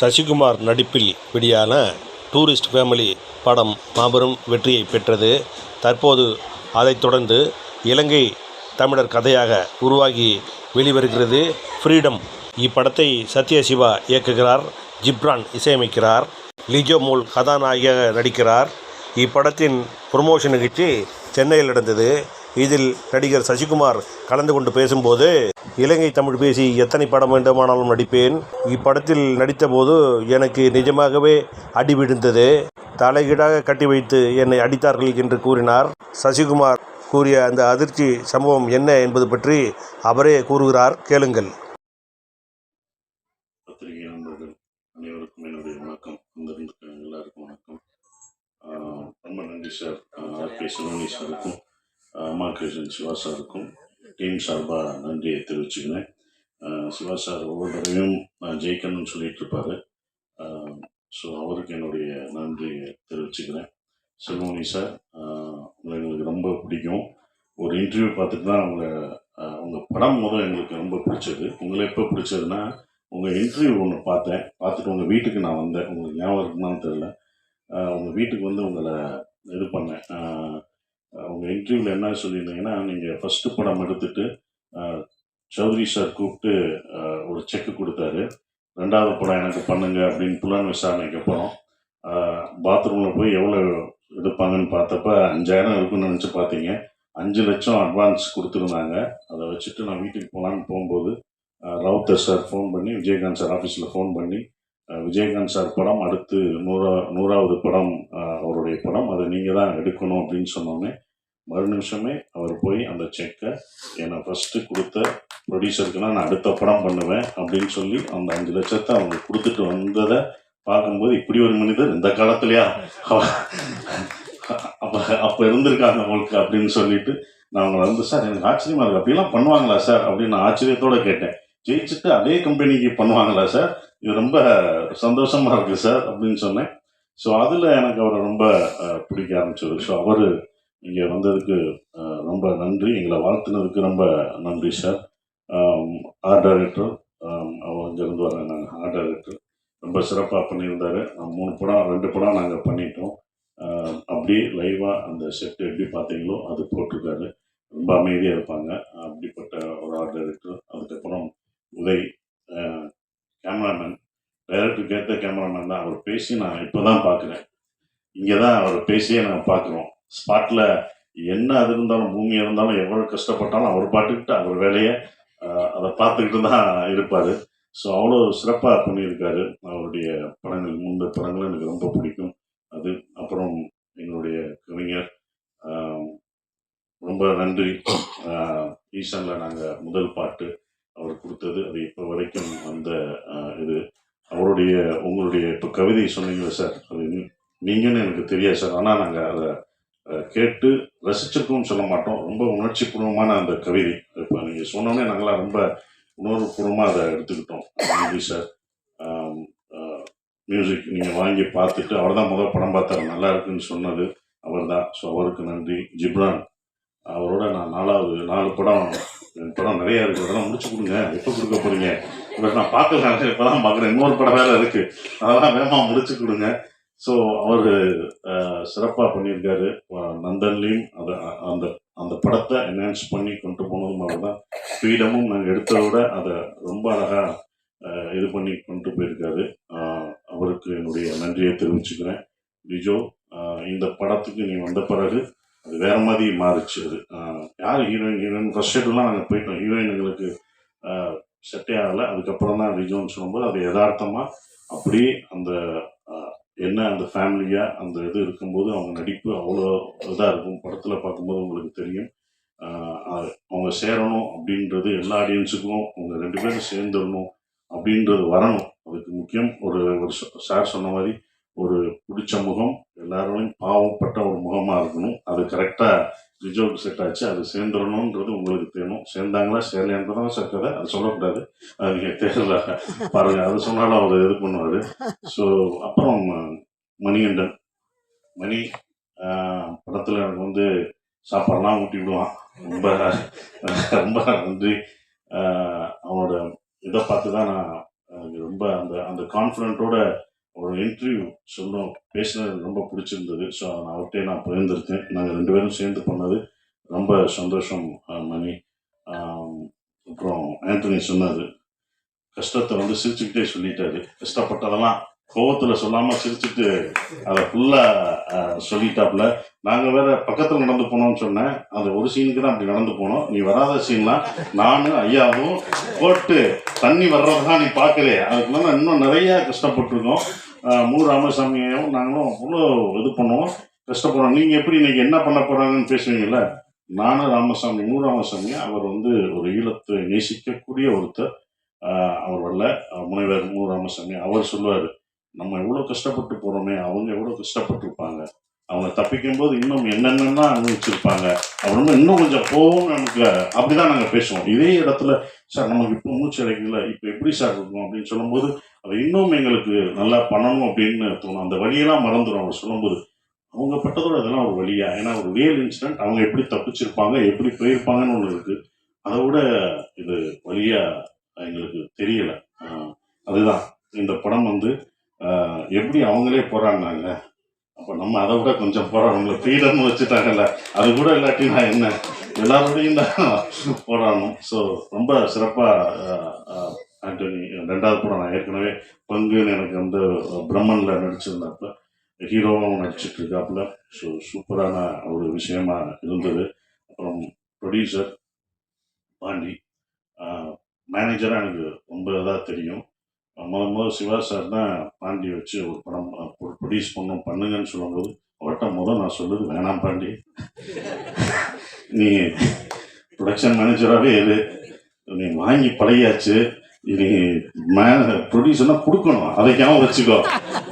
சசிகுமார் நடிப்பில் வெளியான tourist family படம் மாபெரும் வெற்றியை பெற்றது. தற்போது அதைத் தொடர்ந்து இலங்கை தமிழர் கதையாக உருவாகி வெளிவருகிறது. ஃப்ரீடம் இப்படத்தை சத்யசிவா இயக்குகிறார் ஜிப்ரான் இசையமைக்கிறார் லிஜோமோல் கதாநாயகியாக நடிக்கிறார். இப்படத்தின் ப்ரொமோஷன் நிகழ்ச்சி சென்னையில் நடந்தது. இதில் நடிகர் சசிகுமார் கலந்து கொண்டு பேசும்போது இலங்கை தமிழ் பேசி எத்தனை படம் வேண்டுமானாலும் நடிப்பேன். இப்படத்தில் நடித்தபோது எனக்கு நிஜமாகவே அடி விழுந்தது. தலைகீழாக கட்டி வைத்து என்னை அடித்தார்கள் என்று கூறினார். சசிகுமார் கூறிய அந்த அதிர்ச்சி சம்பவம் என்ன என்பது பற்றி அவரே கூறுகிறார். கேளுங்கள். பத்திரிகை நண்பர்கள் அனைவருக்கும் என்னுடைய வணக்கம். எல்லாருக்கும் வணக்கம். ரொம்ப நன்றி சார். ஆர்கே சாருக்கும் சிவா சாருக்கும் டீம் சார்பாக நன்றியை தெரிவிச்சுக்கிறேன். சிவா சார் ஒவ்வொரு தடவையும் நான் ஜெயிக்கணும்னு சொல்லிட்டு இருப்பார். ஸோ அவருக்கு என்னுடைய நன்றியை தெரிவிச்சுக்கிறேன். செல்வமணி சார் உங்களை எங்களுக்கு ரொம்ப பிடிக்கும். ஒரு இன்டர்வியூ பார்த்துட்டு தான் அவங்க உங்கள் படம் முதல் எங்களுக்கு ரொம்ப பிடிச்சது. உங்களை எப்போ பிடிச்சதுன்னா உங்கள் இன்டர்வியூ ஒன்று பார்த்தேன். பார்த்துட்டு உங்கள் வீட்டுக்கு நான் வந்தேன். உங்களுக்கு ஞாபகம் இருக்குமான்னு தெரில உங்கள் வீட்டுக்கு வந்து உங்களை இது பண்ணேன். உங்கள் இன்டர்வியூவில் என்ன சொல்லியிருந்தீங்கன்னா நீங்கள் ஃபஸ்ட்டு படம் எடுத்துட்டு சௌத்ரி சார் கூப்பிட்டு ஒரு செக்கு கொடுத்தாரு. ரெண்டாவது படம் எனக்கு பண்ணுங்க அப்படின்னு புலன் விசாரணைக்கு அப்புறம் பாத்ரூமில் போய் எவ்வளோ எடுப்பாங்கன்னு பார்த்தப்ப அஞ்சாயிரம் இருக்குன்னு நினச்சி பார்த்தீங்க. அஞ்சு லட்சம் அட்வான்ஸ் கொடுத்துருந்தாங்க. அதை வச்சுட்டு நான் வீட்டுக்கு போகலான்னு போகும்போது ரவுத்தர் சார் ஃபோன் பண்ணி விஜயகாந்த் சார் ஆஃபீஸில் ஃபோன் பண்ணி விஜயகாந்த் சார் படம் அடுத்து நூறா நூறாவது படம் அவருடைய படம். அதை நீங்கள் தான் எடுக்கணும் அப்படின்னு சொன்னோன்னே மறு நிமிஷமே அவர் போய் அந்த செக்கை என்னை ஃபஸ்ட்டு கொடுத்த ப்ரொடியூசருக்குனா நான் அடுத்த படம் பண்ணுவேன் அப்படின்னு சொல்லி அந்த அஞ்சு லட்சத்தை அவங்க கொடுத்துட்டு வந்ததை பார்க்கும்போது இப்படி ஒரு மனிதர் இந்த காலத்துலையா? அப்போ அப்போ இருந்திருக்காங்க அவங்களுக்கு அப்படின்னு சொல்லிட்டு நான் அவங்களை வந்து சார் எனக்கு ஆச்சரியமாக இருக்குது அப்படிலாம் பண்ணுவாங்களா சார்? அப்படின்னு நான் ஆச்சரியத்தோட கேட்டேன். ஜெயிச்சுட்டு அதே கம்பெனிக்கு பண்ணுவாங்களா சார் இது ரொம்ப சந்தோஷமா இருக்கு சார் அப்படின்னு சொன்னேன். ஸோ அதில் எனக்கு அவரை ரொம்ப பிடிக்க ஆரம்பிச்சது. ஸோ அவர் இங்கே வந்ததுக்கு ரொம்ப நன்றி. எங்களை வாழ்த்துனதுக்கு ரொம்ப நன்றி சார் ஆர்ட் டைரக்டர் அவர் இங்கேருந்து வர நாங்கள் ஆர்ட் டைரக்டர் ரொம்ப சிறப்பாக பண்ணியிருந்தாரு. மூணு படம் ரெண்டு படம் நாங்கள் பண்ணிட்டோம். அப்படியே லைவாக அந்த செட் எப்படி பார்த்தீங்களோ அது போட்டிருக்காரு. ரொம்ப அமைதியாக இருப்பாங்க. அப்படிப்பட்ட ஒரு ஆர்ட் டைரக்டர் அதுக்கப்புறம் உதய் கேமராமேன் டைரக்டருக்கு ஏற்ற கேமராமேன் தான். அவர் பேசி நான் இப்போ தான் பார்க்குறேன் இங்கே தான் அவர் பேசியே நாங்கள் பார்க்குறோம் ஸ்பாட்டில் என்ன அது இருந்தாலும் பூமி இருந்தாலும் எவ்வளோ கஷ்டப்பட்டாலும் அவர் பாட்டுக்கிட்டு அவர் வேலையை அதை பார்த்துக்கிட்டு தான் இருப்பார். ஸோ அவ்வளோ சிறப்பாக பண்ணியிருக்காரு. அவருடைய படங்கள் முந்த படங்கள் எனக்கு ரொம்ப பிடிக்கும். அது அப்புறம் எங்களுடைய கவிஞர் ரொம்ப நன்றி. ஈசனில் நாங்கள் முதல் பாட்டு அவர் கொடுத்தது அது இப்போ வரைக்கும் அந்த இது. அவருடைய உங்களுடைய இப்போ கவிதை சொன்னீங்களே சார் அது நீங்கன்னு எனக்கு தெரியாது சார். ஆனால் நாங்கள் அதை கேட்டு ரசிச்சிருக்கோம்னு சொல்ல மாட்டோம். ரொம்ப உணர்ச்சி பூர்வமான அந்த கவிதை. இப்போ நீங்கள் சொன்னோன்னே நாங்களாம் ரொம்ப உணர்வுபூர்வமாக அதை எடுத்துக்கிட்டோம். நன்றி சார். மியூசிக் நீங்கள் வாங்கி பார்த்துட்டு அவர் தான் முதல் படம் பார்த்தார். நல்லா இருக்குன்னு சொன்னது. அவர் தான். ஸோ அவருக்கு நன்றி. ஜிப்ரான். அவரோட நான் நாலாவது நாலு படம் படம் நிறைய இருக்கு. அதெல்லாம் முடிச்சு கொடுங்க. எப்போ கொடுக்க போறீங்க? இவர் நான் பார்க்கல இப்போ தான் பார்க்குறேன். இன்னொரு படம் வேலை இருக்கு. அதெல்லாம் வேகமாக முடிச்சு கொடுங்க. ஸோ அவர் சிறப்பாக பண்ணியிருக்காரு. நந்தன்லேயும் நந்தன்லையும் அதை அந்த அந்த படத்தை என்ஹான்ஸ் பண்ணி கொண்டு போனது மாதிரி தான் ஃப்ரீடமும் நாங்கள் எடுத்ததை விட அதை ரொம்ப அழகாக இது பண்ணி கொண்டு போயிருக்காரு. அவருக்கு என்னுடைய நன்றியை தெரிவிச்சுக்கிறேன். ரிஜோ இந்த படத்துக்கு நீ வந்த பிறகு அது வேற மாதிரி மாறுச்சு அது. யார் ஹீரோயின் ஹீரோயின் ஃபர்ஸ்ட் ஷெட்லாம் நாங்கள் போயிட்டோம். ஹீரோயினுங்களுக்கு செட்டே ஆகலை. அதுக்கப்புறம் தான் ரிஜோன்னு சொல்லும்போது அது யதார்த்தமாக அப்படியே அந்த என்ன அந்த ஃபேமிலியாக அந்த இது இருக்கும்போது அவங்க நடிப்பு அவ்வளோ இதாக இருக்கும். படத்தில் பார்க்கும்போது உங்களுக்கு தெரியும். அது அவங்க சேரணும் அப்படின்றது எல்லா ஆடியன்ஸுக்கும் அவங்க ரெண்டு பேரும் சேர்ந்துடணும் அப்படின்றது வரணும். அதுக்கு முக்கியம் ஒரு ஒரு சார் சொன்ன மாதிரி ஒரு பிடிச்ச முகம் எல்லாரோடையும் பாவப்பட்ட ஒரு முகமாக இருக்கணும். அது கரெக்டாக ரிஜோவுக்கு செட் ஆச்சு. அது சேர்ந்துடணுன்றது உங்களுக்கு தெரியணும். சேர்ந்தாங்களா சேரலையான்றதான் சார் அது சொல்லக்கூடாது. அது நீங்கள் தேர்தல பாருங்க. அது சொன்னாலும் அவர் இது பண்ணுவார். ஸோ அப்புறம் மணிகண்டன். மணி படத்தில் எனக்கு வந்து சாப்பாடெல்லாம் ஊட்டி விடுவான். ரொம்ப ரொம்ப நன்றி. அவனோட இதை பார்த்து தான் நான் ரொம்ப அந்த அந்த கான்ஃபிடென்ட்டோட உங்களோட இன்டர்வியூ சொன்னோம். பேசினது எனக்கு ரொம்ப பிடிச்சிருந்தது. ஸோ நான் அவர்கிட்டே நான் பகிர்ந்திருக்கேன். நாங்கள் ரெண்டு பேரும் சேர்ந்து பண்ணது ரொம்ப சந்தோஷம் மணி. அப்புறம் ஆண்டனி சொன்னார். கஷ்டத்தை வந்து சிரிச்சுக்கிட்டே சொல்லிட்டாரு. கஷ்டப்பட்டதெல்லாம் கோவத்தில் சொல்லாமல் சிரிச்சுட்டு அதை ஃபுல்லாக சொல்லிட்டாப்புல. நாங்கள் வேற பக்கத்தில் நடந்து போனோம்னு சொன்னேன். அந்த ஒரு சீனுக்கு தான் அப்படி நடந்து போனோம். நீ வராத சீன்லாம் நானும் ஐயாவும் போட்டு தண்ணி வர்றதான் நீ பார்க்கலையே அதுக்குள்ள இன்னும் நிறைய கஷ்டப்பட்டிருக்கோம். மு ராமசாமியும் நாங்களும் அவ்வளோ இது பண்ணுவோம். கஷ்டப்படுறோம். நீங்கள் எப்படி இன்னைக்கு என்ன பண்ண போறாங்கன்னு பேசுவீங்கல்ல? நானும் ராமசாமி மு ராமசாமி அவர் வந்து ஒரு ஈழத்தை நேசிக்கக்கூடிய ஒருத்தர். அவர் வரல. முனைவர் மு ராமசாமி அவர் சொல்லுவார் நம்ம எவ்வளோ கஷ்டப்பட்டு போகிறோமே அவங்க எவ்வளோ கஷ்டப்பட்டிருப்பாங்க. அவங்க தப்பிக்கும் போது இன்னும் என்னென்னலாம் அனுபவிச்சிருப்பாங்க. அப்படின்னு இன்னும் கொஞ்சம் போகும் நமக்கு அப்படிதான் நாங்கள் பேசுவோம். இதே இடத்துல சார் நமக்கு இப்போ மூச்சு அடைக்கல இப்போ எப்படி சார் இருக்கும் அப்படின்னு சொல்லும்போது அதை இன்னும் எங்களுக்கு நல்லா பண்ணணும் அப்படின்னு தோணும். அந்த வழியெல்லாம் மறந்துடும் அவங்க சொல்லும்போது அவங்க பட்டதோட அதெல்லாம் ஒரு வழியா? ஏன்னா ஒரு ரியல் இன்சிடென்ட் அவங்க எப்படி தப்பிச்சிருப்பாங்க எப்படி போயிருப்பாங்கன்னு ஒன்று இருக்கு. அதை விட இது வழியா எங்களுக்கு தெரியல. அதுதான். இந்த படம் வந்து எப்படி அவங்களே போராடினாங்க? அப்போ நம்ம அதை விட கொஞ்சம் போராடணும். ஃப்ரீடம்னு வச்சுட்டாங்கல்ல. அது கூட இல்லாட்டி நான் என்ன? எல்லாரோடையும் தான் போராடணும். ஸோ ரொம்ப சிறப்பாக ஆண்டனி ரெண்டாவது படம் நான் ஏற்கனவே பங்குன்னு எனக்கு வந்து பிரம்மனில் நடிச்சிருந்தப்ப ஹீரோவாகவும் நடிச்சிட்டு இருக்காப்புல. ஸோ சூப்பரான ஒரு விஷயமா இருந்தது. அப்புறம் ப்ரொடியூசர் பாண்டி. மேனேஜராக எனக்கு ரொம்ப இதாக தெரியும். முதல் முதல் சிவா சார் தான் பாண்டி வச்சு ஒரு படம் ப்ரொடியூஸ் பண்ணும் பண்ணுங்கன்னு சொல்லும்போது அவர்கிட்ட முதல் நான் சொல்லுது வேணாம் பாண்டி. நீ ப்ரொடக்ஷன் மேனேஜராகவே இரு. நீ வாங்கி பழகியாச்சு. நீ மே ப்ரொடியூசர்னா கொடுக்கணும். அதை ஞாபகம் வச்சுக்கோ.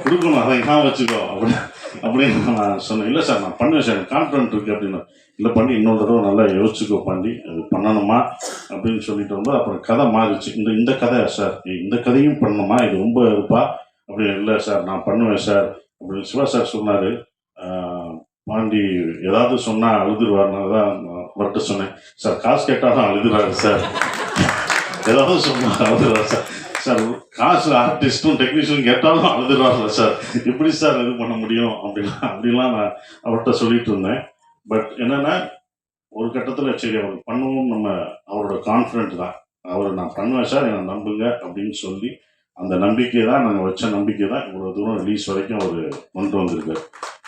கொடுக்கணும். அதை ஞாபகம் வச்சுக்கோ. அப்படின்னு அப்படின்னு நான் சொன்னேன். இல்லை சார் நான் பண்ணுவேன் சார் எனக்கு இருக்கு அப்படின்னு. இல்லை பண்ணி இன்னொரு தடவை நல்லா யோசிச்சுக்கோ பாண்டி. அது பண்ணணுமா அப்படின்னு சொல்லிட்டு வந்து அப்புறம் கதை மாறிச்சு இந்த இந்த கதை சார் இந்த கதையும் பண்ணணுமா? இது ரொம்ப இருப்பா அப்படி இல்லை சார் நான் பண்ணுவேன் சார் அப்படின்னு சிவா சார் சொன்னார். பாண்டி ஏதாவது சொன்னால் அழுதுருவார்னால தான் வரட்டு அவர்கிட்ட சொன்னேன். சார் காசு கேட்டாலும் அழுதுறாரு சார். ஏதாவது சொன்னால் அழுதுறாரு சார். சார் காசு ஆர்டிஸ்ட்டும் டெக்னீஷியனும் கேட்டாலும் அழுதுறாருல சார். எப்படி சார் இது பண்ண முடியும்? அப்படிலாம் அப்படிலாம் நான் அவர்கிட்ட சொல்லிட்டு இருந்தேன். பட் என்னன்னா ஒரு கட்டத்தில் சரி அவர் பண்ணவும் நம்ம அவரோட கான்ஃபிடென்ட் தான். அவர் நான் பண்ணுவேன் சார் என்னை நம்புங்க அப்படின்னு சொல்லி அந்த நம்பிக்கை தான் நாங்கள் வச்ச நம்பிக்கை தான் இவ்வளோ தூரம் ரிலீஸ் வரைக்கும் அவர் கொண்டு வந்திருக்கார்.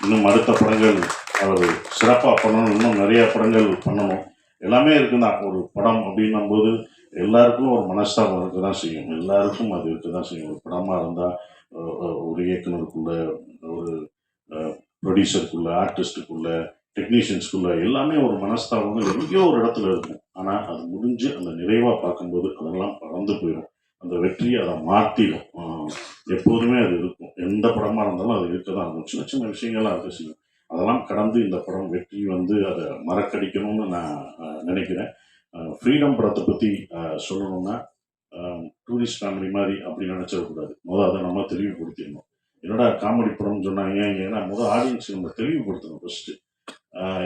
இன்னும் அடுத்த படங்கள் அவர் சிறப்பாக பண்ணணும். இன்னும் நிறைய படங்கள் பண்ணணும். எல்லாமே இருக்குதான் ஒரு படம் அப்படின்னும் போது எல்லாருக்கும் ஒரு மனஸ்தாபம் இருக்க தான் செய்யும். எல்லாருக்கும் அது இருக்க தான் செய்யும். ஒரு படமாக இருந்தால் ஒரு இயக்குனருக்குள்ள ஒரு ப்ரொடியூசருக்குள்ள ஆர்டிஸ்ட்டுக்குள்ள டெக்னீஷியன்ஸ்குள்ள எல்லாமே ஒரு மனஸ்தாபங்கள் எங்கேயோ ஒரு இடத்துல இருக்கும். ஆனால் அது முடிஞ்சு அந்த நிறைவாக பார்க்கும்போது அதெல்லாம் பறந்து போயிடும் அந்த வெற்றியை அதை மாற்றிடும் எப்போதுமே அது இருக்கும். எந்த படமாக இருந்தாலும் அது இருக்க தான் இருக்கும். சின்ன சின்ன விஷயங்கள்லாம் இருக்க செய்யும் அதெல்லாம் கடந்து இந்த படம் வெற்றி வந்து அதை மறக்கடிக்கணும்னு நான் நினைக்கிறேன். ஃப்ரீடம் படத்தை பற்றி சொல்லணும்னா டூரிஸ்ட் ஃபேமிலி மாதிரி அப்படி நினச்சிடக்கூடாது முதல் அதை நம்ம தெளிவுபடுத்திடணும். என்னடா காமெடி படம்னு சொன்னாங்க? ஏன்னா முதல் ஆடியன்ஸ் நம்ம தெளிவுபடுத்தணும் ஃபஸ்ட்டு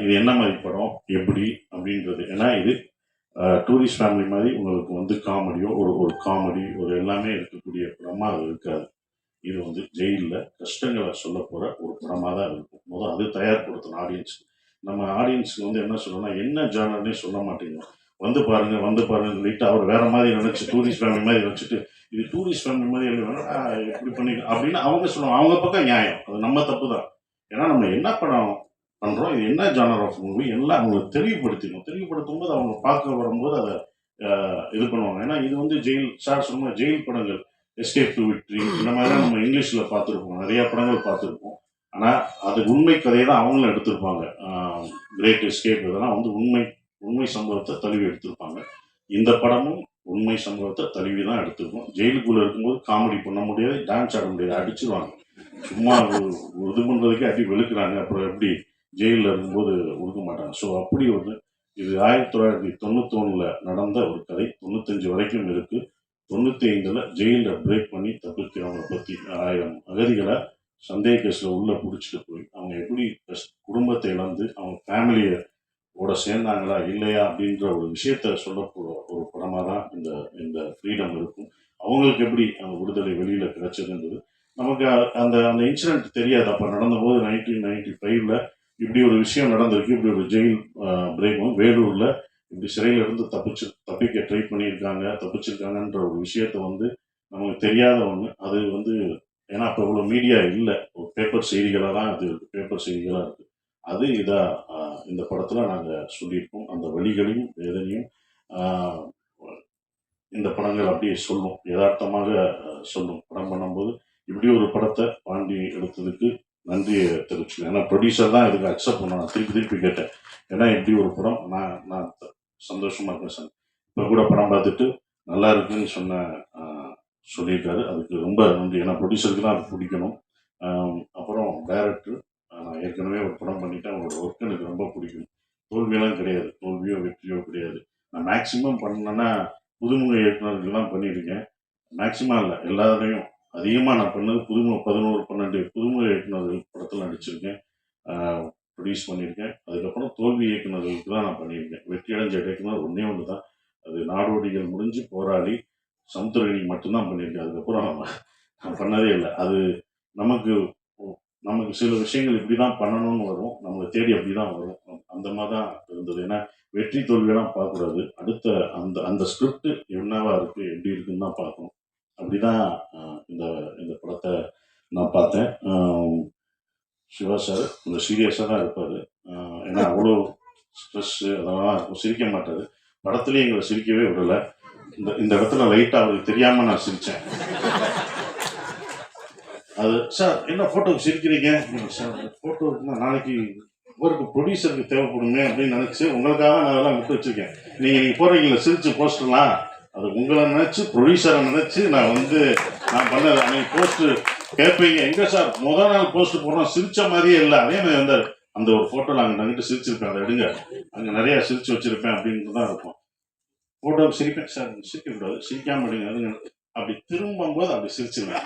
இது என்ன மாதிரி படம்? எப்படி? அப்படின்றது. ஏன்னா இது டூரிஸ்ட் ஃபேமிலி மாதிரி உங்களுக்கு வந்து காமெடியோ ஒரு ஒரு காமெடி ஒரு எல்லாமே இருக்கக்கூடிய படமாக அது இருக்காது. இது வந்து ஜெயிலில் கஷ்டங்களை சொல்ல போகிற ஒரு படமாக தான் இருக்கும். முதல் அது தயார்படுத்தணும் ஆடியன்ஸ் நம்ம ஆடியன்ஸுக்கு வந்து என்ன சொல்லணும்னா என்ன ஜானர்னே சொல்ல மாட்டேங்கிறோம் வந்து பாருங்க வந்து பாருங்க சொல்லிட்டு அவர் வேற மாதிரி நினைச்சு டூரிஸ்ட் ஃபேமிலி மாதிரி நினைச்சிட்டு இது டூரிஸ்ட் ஃபேமிலி மாதிரி இல்லைன்னா, ஆ, இப்படி பண்ணி அப்படின்னு அவங்க சொல்லுவாங்க. அவங்க பக்கம் நியாயம். அது நம்ம தப்பு தான். ஏன்னா நம்ம என்ன படம் பண்ணுறோம் இது என்ன ஜானர் ஆஃப் மூவி எல்லாம் அவங்களுக்கு தெளிவுபடுத்திக்கணும் தெளிவுபடுத்தும் போது அவங்க பார்க்க வரும்போது அதை இது பண்ணுவாங்க. ஏன்னா இது வந்து ஜெயில் சார் சொன்ன ஜெயில் படங்கள். எஸ்கேப் டு விக்ட்ரி இந்த மாதிரிலாம் நம்ம இங்கிலீஷில் பார்த்துருப்போம். நிறையா படங்கள் பார்த்துருப்போம். ஆனால் அது உண்மை கதையை தான் அவங்களும் எடுத்திருப்பாங்க. கிரேட் எஸ்கேப் இதெல்லாம் வந்து உண்மை உண்மை சம்பவத்தை தழுவி எடுத்திருப்பாங்க. இந்த படமும் உண்மை சம்பவத்தை தழுவி தான் எடுத்திருக்கோம். ஜெயிலுக்குள்ளே இருக்கும்போது காமெடி பண்ண முடியாது டான்ஸ் ஆட முடியாது அடிச்சிருவாங்க. சும்மா இது பண்ணுறதுக்கே அடி வெளுக்கிறாங்க. அப்புறம் எப்படி ஜெயிலில் இருக்கும்போது கொடுக்க மாட்டாங்க. ஸோ அப்படி வந்து இது ஆயிரத்தி தொள்ளாயிரத்தி தொண்ணூத்தொன்னுல நடந்த ஒரு கதை. தொண்ணூத்தஞ்சு வரைக்கும் இருக்கு. தொண்ணூற்றி ஐந்தில் ஜெயிலில் பிரேக் பண்ணி தப்பிக்கிறவங்க பற்றி ஆயிரம் அகதிகளை சந்தேக கேஸில் உள்ளே பிடிச்சிட்டு போய் அவங்க எப்படி குடும்பத்தை இழந்து அவங்க ஃபேமிலியை ஓட சேர்ந்தாங்களா இல்லையா அப்படின்ற ஒரு விஷயத்த சொல்லக்கூட ஒரு படமாக தான் இந்த இந்த ஃப்ரீடம் இருக்கும். அவங்களுக்கு எப்படி அந்த விடுதலை வெளியில் கிடைச்சதுன்றது நமக்கு அந்த அந்த இன்சிடென்ட் தெரியாது. அப்போ நடந்தபோது நைன்டீன் நைன்டி ஃபைவ்ல இப்படி ஒரு விஷயம் நடந்திருக்கு இப்படி ஒரு ஜெயில் பிரேமும் வேலூர்ல இப்படி சிறையில இருந்து தப்பிச்சு தப்பிக்க ட்ரை பண்ணியிருக்காங்க தப்பிச்சிருக்காங்கன்ற ஒரு விஷயத்த வந்து நமக்கு தெரியாத ஒன்று அது வந்து ஏன்னா அப்போ இவ்வளோ மீடியா இல்லை. ஒரு பேப்பர் செய்திகளாக தான் அது பேப்பர் செய்திகளாக இருக்கு. அது இதா இந்த படத்துல நாங்கள் சொல்லியிருக்கோம். அந்த வழிகளையும் வேதனையும் இந்த படங்கள் அப்படியே சொல்லும். யதார்த்தமாக சொல்லும். படம் பண்ணும்போது இப்படி ஒரு படத்தை பாண்டி எடுத்ததுக்கு நன்றி தெரிவிச்சுக்கேன் ஏன்னா ப்ரொடியூசர் தான் இதுக்கு அக்செப்ட் பண்ண நான் திருப்பி திருப்பி கேட்டேன். ஏன்னா இப்படி ஒரு படம் நான் நான் சந்தோஷமாக சந்தோஷமா இருக்கேன் சார். இப்போ கூட படம் பார்த்துட்டு நல்லா இருக்குன்னு சொன்ன சொல்லியிருக்காரு. அதுக்கு ரொம்ப நன்றி. ஏன்னா ப்ரொடியூசருக்கு தான் அது பிடிக்கணும். அப்புறம் டைரக்டர் நான் ஏற்கனவே ஒரு படம் பண்ணிட்டேன். அவரோட ஒர்க் எனக்கு ரொம்ப பிடிக்கும். தோல்வியெல்லாம் கிடையாது. தோல்வியோ வெற்றியோ கிடையாது. நான் மேக்சிமம் பண்ணேன்னா புதுமுக இயக்குநர்கள்லாம் பண்ணியிருக்கேன். மேக்சிமம் இல்லை எல்லாரையும் அதிகமாக நான் பண்ணது புதுமை பதினோரு பன்னெண்டு புதுமை இயக்குனர்கள் படத்தில் நடிச்சிருக்கேன். ப்ரொடியூஸ் பண்ணியிருக்கேன். அதுக்கப்புறம் தோல்வி இயக்குனர்களுக்கு தான் நான் பண்ணியிருக்கேன். வெற்றி அடைஞ்ச இயக்குனர் ஒன்றே ஒன்று தான் அது நாடோடிகள் முடிஞ்சு போராடி சமுத்திரகனி மட்டும்தான் பண்ணியிருக்கேன். அதுக்கப்புறம் நான் பண்ணதே இல்லை. அது நமக்கு நமக்கு சில விஷயங்கள் இப்படி தான் பண்ணணும்னு வரும். நம்மளை தேடி அப்படி தான் வரும். அந்த மாதிரி தான் இருந்தது. ஏன்னா வெற்றி தோல்வியெல்லாம் பார்க்கக்கூடாது. அடுத்த அந்த அந்த ஸ்கிரிப்ட் என்னவா இருக்குது எப்படி இருக்குன்னு தான் பார்க்கணும். அப்படிதான் இந்த இந்த படத்தை நான் பார்த்தேன். சிவா சார் கொஞ்சம் சீரியஸாக தான் இருப்பார். ஏன்னா அவ்வளோ ஸ்ட்ரெஸ் அதெல்லாம் இருக்கும் சிரிக்க மாட்டார். படத்துலேயும் எங்களை சிரிக்கவே விடலை. இந்த இந்த இடத்துல லைட்டாக அவருக்கு தெரியாமல் நான் சிரித்தேன் அது சார் என்ன ஃபோட்டோக்கு சிரிக்கிறீங்க? சார் ஃபோட்டோ நாளைக்கு ஒருக்கு ப்ரொடியூசருக்கு தேவைப்படுமே அப்படின்னு நினச்சி உங்களுக்காக நான் அதெல்லாம் விட்டு வச்சுருக்கேன். நீங்கள் நீங்கள் போகிறீங்களா சிரித்து போஸ்டர்லாம்? அது உங்களை நினச்சி ப்ரொடியூசரை நினச்சி நான் வந்து நான் பண்ணது. அன்னைக்கு போஸ்ட்டு கேட்பீங்க எங்கே சார் முதல் நாள் போஸ்ட் போடுறோம். சிரிச்ச மாதிரியே இல்லை. அதே மாதிரி வந்தார் அந்த ஒரு ஃபோட்டோவில் நாங்கள் நங்கிட்டு சிரிச்சிருப்பேன். அதை எடுங்க. அங்கே நிறைய சிரிச்சு வச்சிருப்பேன் அப்படின்னு தான் இருக்கும். ஃபோட்டோ சிரிப்பேன் சார் சிரிக்கக்கூடாது சிரிக்காம எடுங்க அதுங்க அப்படி திரும்பும்போது அப்படி சிரிச்சிருவேன்.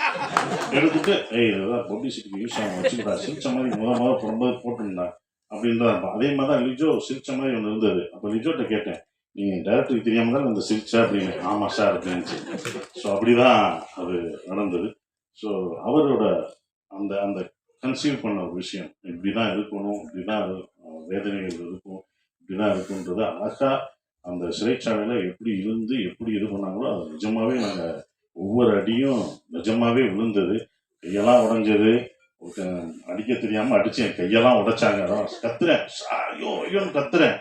எடுத்துட்டு ஏய் இதெல்லாம் பப்ளிசிட்டிக்கு யூஸ் ஆகும் வச்சுக்கிட்டா சிரிச்ச மாதிரி முத முத போடும்போது போட்டிருந்தேன் அப்படின்னு தான் இருப்பான். அதே மாதிரி தான் லிஜோ சிரிச்ச மாதிரி ஒன்று இருந்தது. அப்போ லிஜோட்ட கேட்டேன். நீங்கள் டேரக்டருக்கு தெரியாமல் தான் அந்த சிரிச்சா அப்படின்னு ஆமாம் சார் அப்படின்னு ஸோ அப்படிதான் அது நடந்தது. ஸோ அவரோட அந்த அந்த கன்சீவ் பண்ண ஒரு விஷயம் இப்படி தான் இருக்கணும் இப்படி தான் வேதனைகள் இருக்கும் இப்படி தான் இருக்குன்றது அழகாக அந்த சிறைச்சாலையில் எப்படி இருந்து எப்படி இது பண்ணாங்களோ அது நிஜமாகவே நாங்கள் ஒவ்வொரு அடியும் நிஜமாகவே விழுந்தது. கையெல்லாம் உடஞ்சது. அடிக்க தெரியாமல் அடித்தேன் கையெல்லாம் உடைச்சாங்க. கத்துறேன். ஐயோ ஐயோன்னு கத்துறேன்.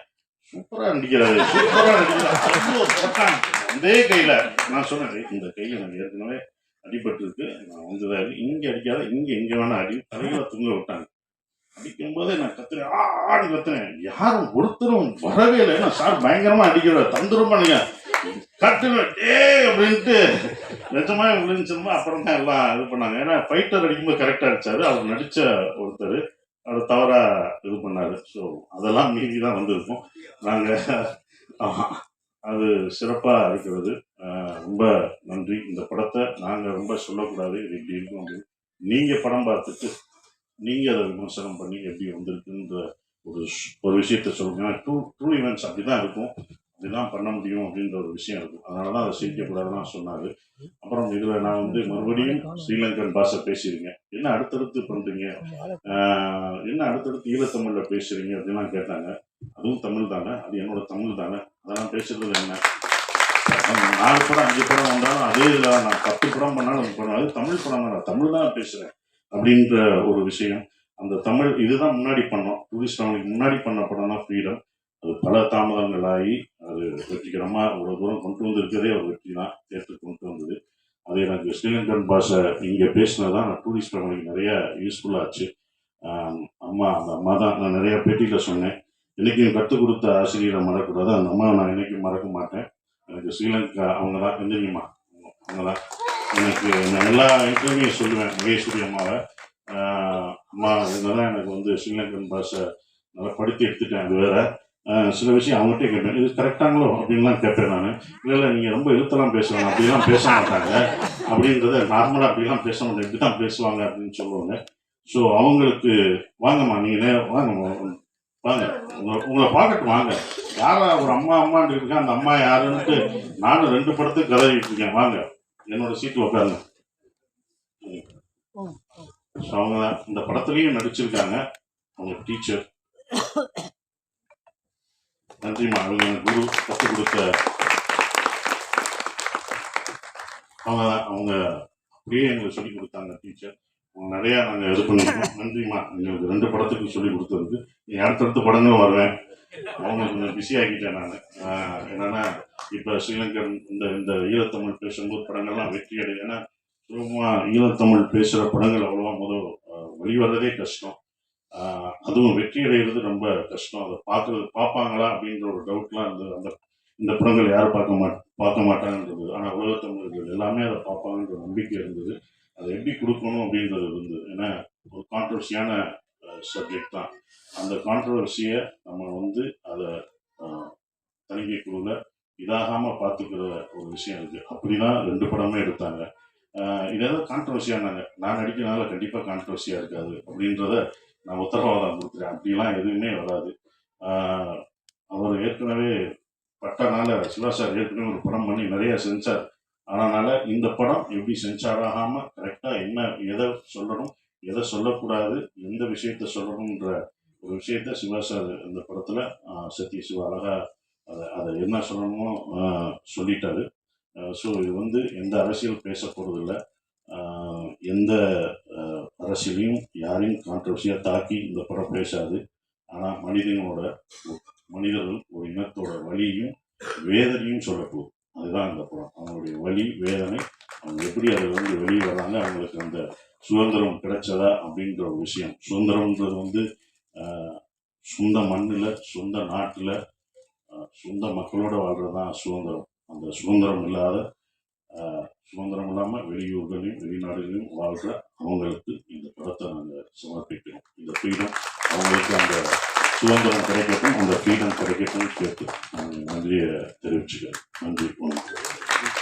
சூப்பரா நடிக்கிறாரு. சூப்பரா நடிக்கிறாரு. அதே கையில நான் சொன்னேன் இந்த கையில நான் ஏற்கனவே அடிபட்டு இருக்கு நான் வந்து இங்க அடிக்காத இங்க எங்க வேணா அடி. தலையில தூங்க விட்டாங்க. அடிக்கும் போதே நான் கத்துறேன். ஆடி கத்துறேன். யாரும் ஒருத்தரும் வரவே இல்லை. ஏன்னா சார் பயங்கரமா அடிக்கிறார். தந்திரமா நீங்க கட்டுவேன் அப்படின்ட்டு நிஜமா விழுந்துச்சுமா அப்புறம் தான் எல்லாம் இது பண்ணாங்க. ஏன்னா ஃபைட்டர் அடிக்கும்போது கரெக்டாக அடிச்சாரு. அவர் நடிச்ச ஒருத்தர். அதை தவறா இது பண்ணாரு. ஸோ அதெல்லாம் மீதி தான் வந்திருக்கோம். நாங்கள் ஆமாம் அது சிறப்பாக இருக்கிறது. ரொம்ப நன்றி. இந்த படத்தை நாங்கள் ரொம்ப சொல்லக்கூடாது. இது இப்படி இருக்கும் அப்படின்னு. நீங்கள் படம் பார்த்துட்டு நீங்கள் அதை விமர்சனம் பண்ணி எப்படி வந்திருக்குன்ற ஒரு ஒரு விஷயத்த சொல்லுங்க. ட்ரூ ட்ரூ ஈவெண்ட்ஸ் அப்படி தான் இருக்கும். இதுதான் பண்ண முடியும் அப்படின்ற ஒரு விஷயம் இருக்கும். அதனால தான் அதை சிரிக்கக்கூடாதுன்னு சொன்னாரு. அப்புறம் இதில் நான் வந்து மறுபடியும் ஸ்ரீலங்கன் பாஷை பேசியிருக்கேன் என்ன அடுத்தடுத்து பண்ணுறீங்க என்ன அடுத்தடுத்து ஈழத்தமிழில் பேசுறீங்க அப்படின்லாம் கேட்டாங்க. அதுவும் தமிழ் தானே? அது என்னோட தமிழ் தானே? அதெல்லாம் பேசுறது என்ன? நாலு படம் அஞ்சு படம் வந்தாலும் அதே இதில் நான் பத்து படம் பண்ணாலும் அது படம் அது தமிழ் படம் தான்? நான் தமிழ் தான் பேசுகிறேன் அப்படின்ற ஒரு விஷயம். அந்த தமிழ் இதுதான் முன்னாடி பண்ணோம். டூரிஸ்ட் அவங்களுக்கு முன்னாடி பண்ண படம் தான் ஃப்ரீடம் அது பல தாமதங்கள் ஆகி அது வெற்றிகரமாக அவ்வளோ தூரம் கொண்டு வந்திருக்கிறதே ஒரு வெற்றி தான். தேர்த்து கொண்டு வந்தது. அது எனக்கு ஸ்ரீலங்கன் பாஷை இங்கே பேசினது தான். நான் டூரிஸ்ட் ஃபேமிலிக்கு நிறைய யூஸ்ஃபுல்லாக ஆச்சு. அம்மா அந்த அம்மா தான் நான் நிறைய பேட்டியில் சொன்னேன். இன்றைக்கும் கற்றுக் கொடுத்த ஆசிரியரை மறக்கக்கூடாது. அந்த அம்மா நான் இன்றைக்கும் மறக்க மாட்டேன். எனக்கு ஸ்ரீலங்கா அவங்க தான் எந்திரிங்கம்மா அவங்க தான். எனக்கு நான் எல்லா இன்டர்வியூ சொல்லுவேன் மகேஸ்வரி அம்மாவை. அம்மா இவங்க எனக்கு வந்து ஸ்ரீலங்கன் பாஷை நல்லா படித்து எடுத்துட்டேன். அது வேறு. சில விஷயம் அவங்கள்ட்ட கேட்பேன் இது கரெக்டாங்களோ அப்படின்லாம் கேட்பேன் நான். இல்லை இல்லை நீங்கள் ரொம்ப எழுத்தெல்லாம் பேசுவாங்க அப்படிலாம் பேச மாட்டாங்க. அப்படின்றத நார்மலாக அப்படிலாம் பேச மாட்டாங்க. இப்படி தான் பேசுவாங்க அப்படின்னு சொல்லுவாங்க. ஸோ அவங்களுக்கு வாங்கம்மா நீங்கள் வாங்கம்மா வாங்க. உங்களை உங்களை பார்க்கட்டும் வாங்க. யாரா ஒரு அம்மா அம்மான்னு இருக்கேன் அந்த அம்மா யாருன்ட்டு நானும் ரெண்டு படத்துக்கு கதவிட்டு இருக்கேன் வாங்க. என்னோட சீட்டில் உட்காருங்க. ஸோ அவங்க இந்த படத்துலையும் நடிச்சிருக்காங்க. அவங்க டீச்சர் நன்றிம்மா அவங்க எனக்கு குரு கற்றுக் கொடுத்த அவங்க அவங்க அப்படியே எங்களுக்கு சொல்லி கொடுத்தாங்க டீச்சர் நிறையா நாங்கள் இது பண்ணிருக்கோம் நன்றிம்மா எங்களுக்கு ரெண்டு படத்துக்கு சொல்லி கொடுத்ததுக்கு நீ அடுத்தடுத்த படங்களும் வருவேன் அவங்க கொஞ்சம் பிஸி ஆகிட்டேன் நான் என்னன்னா இப்போ ஸ்ரீலங்கன் இந்த இந்த ஈழத்தமிழ் பேசும்போது படங்கள்லாம் வெற்றி அடையும் ஏன்னா சும்மா ஈழத்தமிழ் பேசுகிற படங்கள் அவ்வளோவா முதல் வெளிவரதே கஷ்டம் அதுவும் வெற்றி அடைகிறது ரொம்ப கஷ்டம். அதை பார்க்கறது பார்ப்பாங்களா அப்படின்ற ஒரு டவுட்லாம் இருந்தது அந்த இந்த படங்கள் யாரும் பார்க்க மாட் பார்க்க மாட்டாங்கன்றது. ஆனால் உலகத்தமிழர்கள் எல்லாமே அதை பார்ப்பாங்கன்ற நம்பிக்கை இருந்தது. அதை எப்படி கொடுக்கணும் அப்படின்றது இருந்தது ஏன்னா ஒரு கான்ட்ரவர்சியான சப்ஜெக்ட் தான். அந்த கான்ட்ரவர்சியை நம்ம வந்து அதை ஆஹ், தணிக்கை குழுவில் இதாகாமல் பார்த்துக்கிற ஒரு விஷயம் இருக்குது அப்படி தான் ரெண்டு படமே எடுத்தாங்க. ஆஹ் ஏதாவது கான்ட்ரவர்சியானாங்க நான் நடிக்கிறனால கண்டிப்பாக கான்ட்ரவர்சியாக இருக்காது அப்படின்றத நான் உத்தரவாதம் கொடுக்குறேன் அப்படிலாம் எதுவுமே வராது. அவர் ஏற்கனவே பட்டனால சிவா சார் ஏற்கனவே ஒரு படம் பண்ணி நிறைய செஞ்சார். அதனால இந்த படம் எப்படி சென்சார் ஆகாமல் கரெக்டாக என்ன எதை சொல்லணும் எதை சொல்லக்கூடாது எந்த விஷயத்த சொல்லணுன்ற ஒரு விஷயத்த சிவா சார் இந்த படத்தில் சத்ய சிவா அழகா அதை அதை என்ன சொல்லணுமோ சொல்லிட்டாரு. ஸோ இது வந்து எந்த அரசியல் பேச போகிறதில்ல எந்த அரசியலையும் யாரையும் கான்ட்ரவர்சியாக தாக்கி இந்த படம் பேசாது. ஆனால் மனிதனோட மனிதர்கள் ஒரு இனத்தோட வழியையும் வேதனையும் சொல்லக்கூடும். அதுதான் அந்த படம். அவங்களுடைய வழி வேதனை அவங்க எப்படி அதில் வந்து வெளியே வராங்க அவங்களுக்கு அந்த சுதந்திரம் கிடைச்சதா அப்படின்ற ஒரு விஷயம். சுதந்திரம்ன்றது வந்து சொந்த மண்ணில் சொந்த நாட்டில் சொந்த மக்களோட வாழ்கிறது தான் சுதந்திரம். அந்த சுதந்திரம் இல்லாத சுதந்திரம் இல்லாமல் வெளியூர்களையும் வெளிநாடுகளையும் வாழ்கிற அவங்களுக்கு இந்த படத்தை நாங்கள் சமர்ப்பிக்கிறோம் இந்த ஃப்ரீடம் அவங்களுக்கு அந்த சுதந்திரம் கிடைக்கட்டும் அந்த ஃப்ரீடம் கிடைக்கட்டும் கேட்டு நன்றியை தெரிவிச்சுக்கிறேன். நன்றி வணக்கம்.